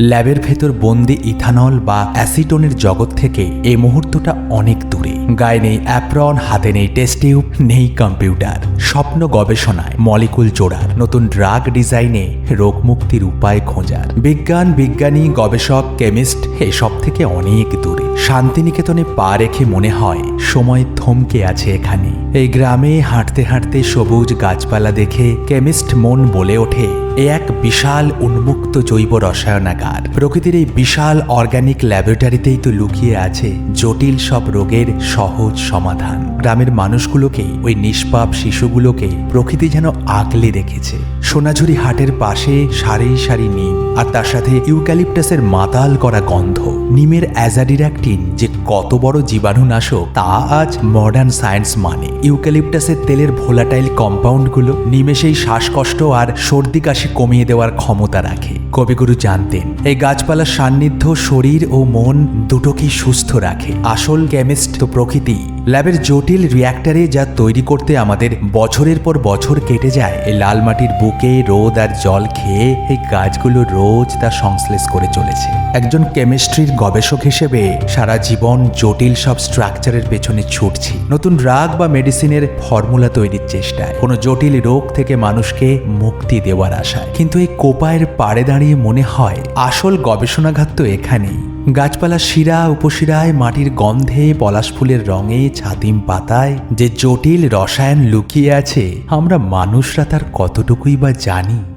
ল্যাবের ভেতর বন্দি ইথানল বা অ্যাসিটোনের জগৎ থেকে এই মুহূর্তটা অনেক দূরে। গায়ে নেই অ্যাপ্রন, হাতে নেই টেস্টিউব নেই কম্পিউটার। স্বপ্ন গবেষণায় মলিকুল জোড়ার। নতুন ড্রাগ ডিজাইনে রোগ মুক্তির উপায় খোঁজার। বিজ্ঞান, বিজ্ঞানী, গবেষক, কেমিস্ট এসব থেকে অনেক দূরে। শান্তিনিকেতনে পা রেখে মনে হয়, সময় থমকে আছে এখানে। এই গ্রামে হাঁটতে হাঁটতে সবুজ গাছপালা দেখে কেমিস্ট মন বলে ওঠে এ এক বিশাল উন্মুক্ত জৈব রসায়নাগার। প্রকৃতির এই বিশাল অর্গ্যানিক ল্যাবরেটরিতেই তো লুকিয়ে আছে জটিল সব রোগের সহজ সমাধান। গ্রামের মানুষগুলোকে ওই নিষ্পাপ শিশুগুলোকে প্রকৃতি যেন আগলে রেখেছে। সোনাঝুরি হাটের পাশে সারি সারি নিম আর তার সাথে ইউক্যালিপটাসের মাতাল করা গন্ধ। নিমের অ্যাজাডিরাকটিন যে কত বড় জীবাণুনাশক, তা আজ মডার্ন সায়েন্স মানে। ইউক্যালিপটাসের তেলের ভোলাটাইল কম্পাউন্ডগুলো নিমে সেই শ্বাসকষ্ট আর সর্দি কাশি কমিয়ে দেওয়ার ক্ষমতা রাখে। কবিগুরু জানতেন, এই গাছপালার সান্নিধ্য শরীর ও মন দুটোকেই সুস্থ রাখে। আসল কেমিস্ট তো প্রকৃতি ল্যাবের জটিল রিয়্যাক্টরে যা তৈরি করতে আমাদের বছরের পর বছর কেটে যায়, এই লাল মাটির বুকে রোদ আর জল খেয়ে এই গাছগুলো রোজ তা সংশ্লেষ করে চলেছে। একজন কেমিস্ট্রির গবেষক হিসেবে সারা জীবন জটিল সব স্ট্রাকচারের পেছনে ছুটছি। নতুন ড্রাগ বা মেডিসিনের ফর্মুলা তৈরির চেষ্টায়। কোনো জটিল রোগ থেকে মানুষকে মুক্তি দেওয়ার আশায়। কিন্তু এই কোপায়ের পাড়ে দাঁড়িয়ে মনে হয়, আসল গবেষণাঘাত তো এখানেই। গাছপালা শিরা, উপশিরায়, মাটির গন্ধে, পলাশ ফুলের রঙে, ছাতিম পাতায় যে জটিল রসায়ন লুকিয়ে আছে, আমরা মানুষরা তার কতটুকুই বা জানি।